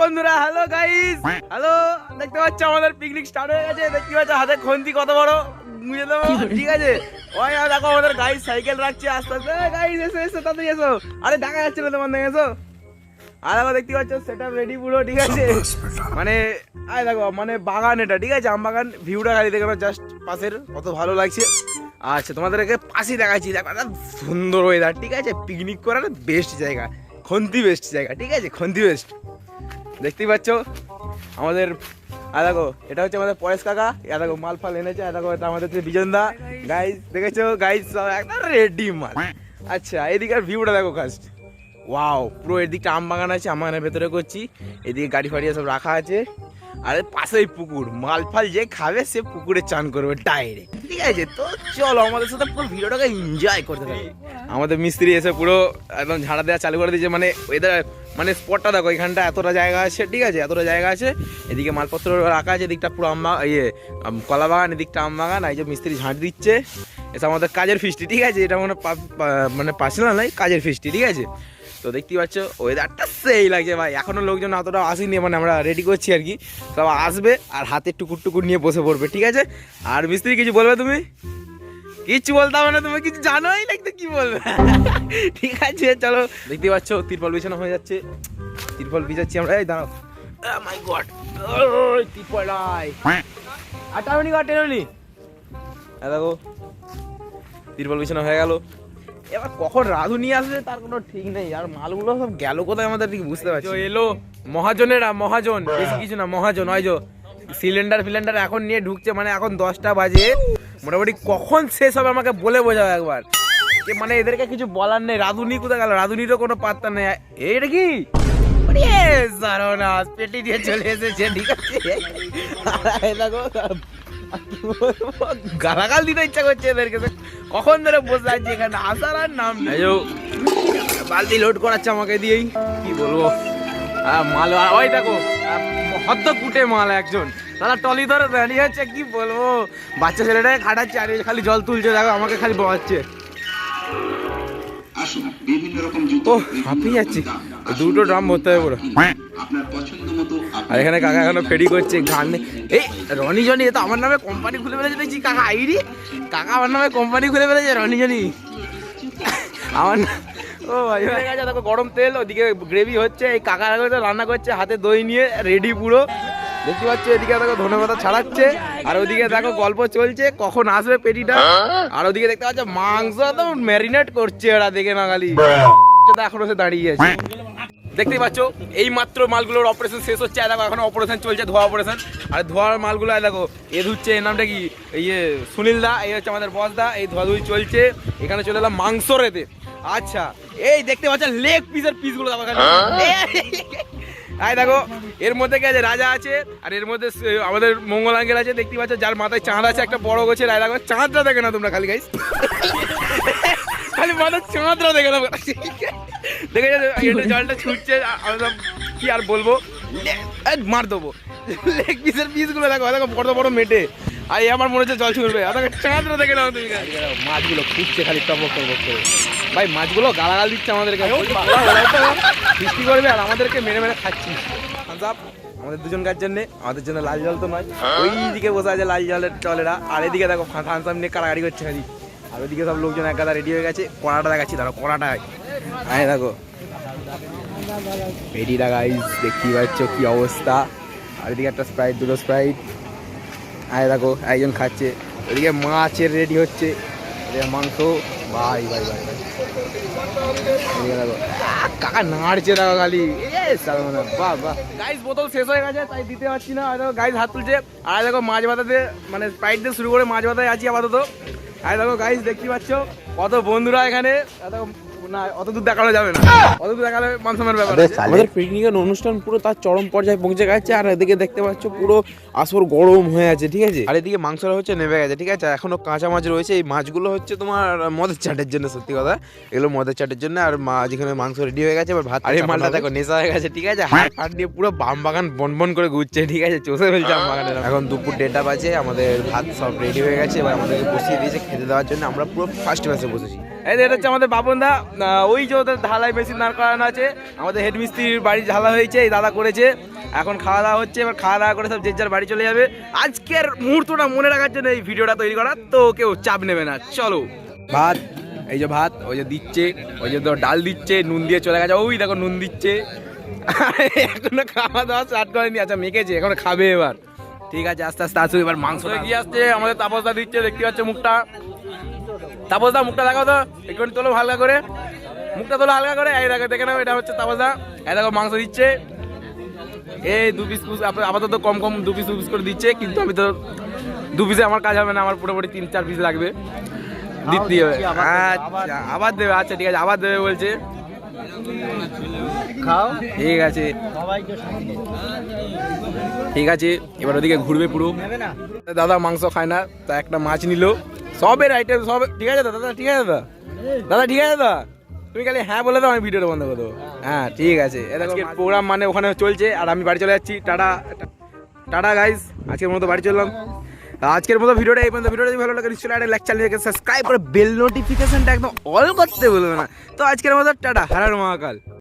বন্ধুরা hello guys hello দেখতে পাচ্ছ আমাদের পিকনিক স্টার্ট হয়ে গেছে। দেখতে পাচ্ছ হাতে খন্তি কত বড়। বুঝে দেবো। ঠিক আছে। ওই দেখো আমাদের গাইস সাইকেল রাখছে আস্তে আস্তে। গাইস এসো এসো তাড়াতাড়ি এসো। আরে দেখা যাচ্ছে না তোমার দেখে এসো। আর দেখো দেখতে পাচ্ছ সেটা রেডি পুরো ঠিক আছে? মানে আয় দেখো মানে বাগান এটা ঠিক আছে? আম বাগান ভিউটা খালি দেখো জাস্ট পাশের কত ভালো লাগছে। আচ্ছা তোমাদেরকে পাশে দেখাচ্ছি। দেখো সুন্দর ওয়েদার ঠিক আছে? পিকনিক করার বেস্ট জায়গা। খন্তি বেস্ট জায়গা ঠিক আছে? খন্তি বেস্ট দেখতেই পাচ্ছ? আমাদের আর দেখো, এটা হচ্ছে আমাদের পরেশ কাকা। আর দেখো, মাল ফাল এনেছে। আর দেখো, এটা আমাদের বিজন দা। গাইজ দেখেছ? গাইজ সব একদম রেডি মাল। আচ্ছা এদিকে আর ভিউটা দেখো ফার্স্ট ওয়াও পুরো এদিকটা আম বাগান আছে, আম বাগানের ভেতরে করছি। এদিকে গাড়ি ফাড়ি সব রাখা আছে। আর পাশেই পুকুর। মাল ফাল যে খাবে, সে পুকুরে চান করবে ডাইরেক্ট ঠিক আছে, তো চলো আমাদের সাথে পুরো ভিডিওটাকে এনজয় করতে থাকি। আমাদের মিস্ত্রি এসে পুরো একদম ঝাড়া দেওয়া চালু করে দিয়েছে মানে এদের মানে স্পটটা দেখো, এখানটা এতটা জায়গা আছে, ঠিক আছে, এতটা জায়গা আছে। এদিকে মালপত্র রাখা আছে, এদিকটা পুরো আমবা ইয়ে কলা বাগান, এদিকটা আম বাগান, এই যে মিস্ত্রি ঝাঁট দিচ্ছে। এটা আমাদের কাজের ফিস্টি, ঠিক আছে, এটা মানে মানে পার্সোনাল নয়, কাজের ফিস্টি, ঠিক আছে। তো দেখতেই পাচ্ছ ওয়েদারটা সেই লাগছে ভাই। এখনও লোকজন অতটা আসেনি মানে আমরা রেডি করছি আর কি। সব আসবে আর হাতে টুকুর টুকুর নিয়ে বসে পড়বে, ঠিক আছে? আর মিস্ত্রি কিছু বলবে তুমি? কিচ্ছু বলতে হবে না তুমি, কিছু জানোই না কি বলবে? ঠিক আছে, চলো। দেখতে পাচ্ছ, তিরপল বিছানো হয়ে যাচ্ছে। তিরপল বিছাচ্ছি আমরা। এই, দাঁড়াও। মাই গড তিরপল আটাউনি কাটেনি দেখো, তিরপল বিছানো হয়ে গেল। এবার কখন রাধু নিয়ে আসবে তার কোনো ঠিক নেই। আর মালগুলো সব গেল কোথায় আমাদের ঠিক বুঝতে পারছি। এলো। মহাজনেরা মহাজন। বেশি কিছু না মহাজন ওই যে সিলিন্ডার ফিলিন্ডার এখন নিয়ে ঢুকছে মানে এখন দশটা বাজে। মোটামুটি কখন শেষ হবে আমাকে বলে বোঝাও একবার। যে মানে এদেরকে কিছু বলার নেই। রাধুনি কোথায় গেল? রাধুনিরও কোনো পাত্তা নেই। এটা কি? সারনাস পেটি দিয়ে চলে এসেছে ঠিক আছে? দেখো, গালাগাল দিতে ইচ্ছা করছে এদেরকে। কখন ধরে বসে আছে এখানে? আসার আর নাম নেই। বালতি লোড করাচ্ছে আমাকে দিয়েই। কি বলব? মাল ওই দেখো হদ্দ কুটে মাল একজন। তারা টলি ধরে দাঁড়িয়ে আছে কি বলব? বাচ্চা ছেলেটাকে খাটাচ্ছে আর খালি জল তুলছে দেখো আমাকে খালি বয়াচ্ছে আসুন বিভিন্ন রকম জুতো হাঁপিয়ে যাচ্ছি। দুটো ড্রাম ভরতে হবে পুরো। আপনার পছন্দ মতো আর এখানে কাকা এখনও ফেরি করছে গান এই রনি জনি এ তো আমার নামে কোম্পানি খুলে ফেলেছে দেখছি কাকা আইডি কাকা আমার নামে কোম্পানি খুলে ফেলেছে রনি জনি। আমার ও ভাই হয়ে গেছে দেখো গরম তেল ওদিকে গ্রেভি হচ্ছে এই কাকা রান্না করছে হাতে দই নিয়ে রেডি পুরো। দেখতে পাচ্ছ এদিকে দেখো ধনে পাতা ছাড়াচ্ছে আর ওদিকে দেখো গল্প চলছে কখন আসবে পেটিটা? আর ওদিকে দেখতে পাচ্ছ মাংস তো ম্যারিনেট করছে ওরা দেখে না খালি এখনও সে দাঁড়িয়ে আছে। দেখতেই পাচ্ছ এই মাত্র মালগুলোর অপারেশন শেষ হচ্ছে দেখো এখন অপারেশন চলছে ধোয়া অপারেশন আর ধোয়ার মালগুলো দেখো এ ধুচ্ছে এর নামটা কি? ইয়ে সুনীল দা এই হচ্ছে আমাদের বস দা এই ধোয়া ধুই চলছে। এখানে চলে এলাম মাংস রেতে আচ্ছা এই দেখতে পাচ্ছ লেগ পিসের পিসগুলো দেখো এই দেখো, এর মধ্যে কি আছে? রাজা আছে, আর এর মধ্যে আমাদের মঙ্গল আঙ্গেল আছে, দেখতে পাচ্ছ, যার মাথায় চাঁদ আছে, একটা বড় গোছের আয় দেখো, চাঁদটা দেখে না তোমরা খালি গাইস খালি মাথার চাঁদটা দেখে না দেখে যাচ্ছে জলটা ছুটছে কি আর বলব? মার দেবো। লেগ পিসের পিসগুলো দেখো দেখো, বড় বড় মেটে। আর আমার মনে হচ্ছে জল ছুটবে। আর দেখো, চাঁদটা দেখে না তুমি মাছগুলো খুঁজছে খালি টপক টপক করে। ভাই মাছগুলো গালাগাল দিচ্ছে আমাদেরকে বৃষ্টি করবে আর আমাদেরকে মেরে মেরে খাচ্ছি আমাদের দুজন কাজ জন্য আমাদের জন্য লাল জল তো নয়। ওই দিকে বসে আছে লাল জলের জলেরা আর এদিকে দেখো আপ নিয়ে কারাগারি করছে খালি। আর ওইদিকে সব লোকজন এক গাদা রেডি হয়ে গেছে কড়াটা দেখাচ্ছি ধরো কড়াটা। হ্যাঁ দেখো। রেডিটা গাইজ দেখতেই পাচ্ছ কি অবস্থা। আর এদিকে একটা স্প্রাইট দুটো স্প্রাইট আয় দেখো একজন খাচ্ছে। ওদিকে মাছের রেডি হচ্ছে। মাংস। ভাই ভাই ভাই কাকা নাড়ছে দেখো খালি বাহ বাহ গাইস বোতল শেষ হয়ে গেছে তাই দিতে পারছি না আর দেখো গাইস হাত তুলছে আর দেখো মাছ মানে দিয়ে শুরু করে মাছ আছি আপাতত আর দেখো গাইস দেখতে পাচ্ছ কত বন্ধুরা এখানে না অত দূর দেখানো যাবে না। অত দূর দেখালে ব্যাপার আমাদের পিকনিকের অনুষ্ঠান পুরো তার চরম পর্যায়ে পৌঁছে গেছে আর এদিকে দেখতে পাচ্ছ পুরো আসর গরম হয়ে আছে ঠিক আছে? আর এদিকে মাংসটা হচ্ছে নেমে গেছে ঠিক আছে? এখনও কাঁচা মাছ রয়েছে এই মাছগুলো হচ্ছে তোমার মদের চাটের জন্য সত্যি কথা। এগুলো মদের চাটের জন্য আর মা যেখানে মাংস রেডি হয়ে গেছে এবার ভাত আর এই মালটা দেখো নেশা হয়ে গেছে ঠিক আছে? হাত ফাট নিয়ে পুরো বাম বাগান বন বন করে ঘুরছে ঠিক আছে? চষে ফেলছে আম বাগানের এখন দুপুর দেড়টা বাজে আমাদের ভাত সব রেডি হয়ে গেছে এবার আমাদেরকে বসিয়ে দিয়েছে খেতে দেওয়ার জন্য আমরা পুরো ফার্স্ট ক্লাসে বসেছি। এই যে এটা হচ্ছে আমাদের বাপন দা ওই যে ওদের ঢালাই মেশিন দাঁড় করানো আছে। আমাদের হেড মিস্ত্রির বাড়ি ঢালা হয়েছে, এই দাদা করেছে। এখন খাওয়া দাওয়া হচ্ছে, এবার খাওয়া দাওয়া করে সব যে যার বাড়ি চলে যাবে। আজকের মুহূর্তটা মনে রাখার জন্য এই ভিডিওটা তৈরি করা, তো কেউ চাপ নেবে না। চলো। ভাত, এই যে ভাত, ওই যে দিচ্ছে, ওই যে ধর ডাল দিচ্ছে, নুন দিয়ে চলে গেছে। ওই দেখো নুন দিচ্ছে। এখনও খাওয়া দাওয়া স্টার্ট করেনি আচ্ছা মেখেছে, এখন খাবে এবার। ঠিক আছে, আস্তে আস্তে আসুক, এবার মাংস এগিয়ে আসছে? আমাদের তাপসদা দিচ্ছে, দেখতে পাচ্ছে মুখটা? তাপসদা মুখটা দেখাও তো। একটু তোলো হালকা করে। মুখটা তোলো হালকা করে। এই দেখো দেখে নাও এটা হচ্ছে তাপসদা। এই দেখো মাংস দিচ্ছে। এই দু পিস পিস আপাতত কম কম দু পিস দু পিস করে দিচ্ছে কিন্তু আমি তো দু পিসে আমার কাজ হবে না আমার পুরোপুরি তিন চার পিস লাগবে। দিতে হবে। আচ্ছা আবার দেবে আচ্ছা ঠিক আছে আবার দেবে বলছে। খাও। ঠিক আছে। ঠিক আছে এবার ওদিকে ঘুরবে পুরো। দাদা মাংস খায় না তা একটা মাছ নিল। সবের আইটেম সব ঠিক আছে দাদা ঠিক আছে দাদা দাদা ঠিক আছে দাদা তুমি খালি হ্যাঁ বলে দাও আমি ভিডিওটা বন্ধ করে দেবো। হ্যাঁ ঠিক আছে। আজকের প্রোগ্রাম মানে ওখানে চলছে আর আমি বাড়ি চলে যাচ্ছি। টাটা টাটা গাইস আজকের মতো বাড়ি চললাম। আজকের মতো ভিডিওটা এই পর্যন্ত। ভিডিওটা যদি ভালো লাগে নিশ্চয়ই একটা লাইক চ্যানেলকে সাবস্ক্রাইব করে বেল নোটিফিকেশনটা একদম অল করতে বলবে না। তো আজকের মতো টাটা হারার মহাকাল।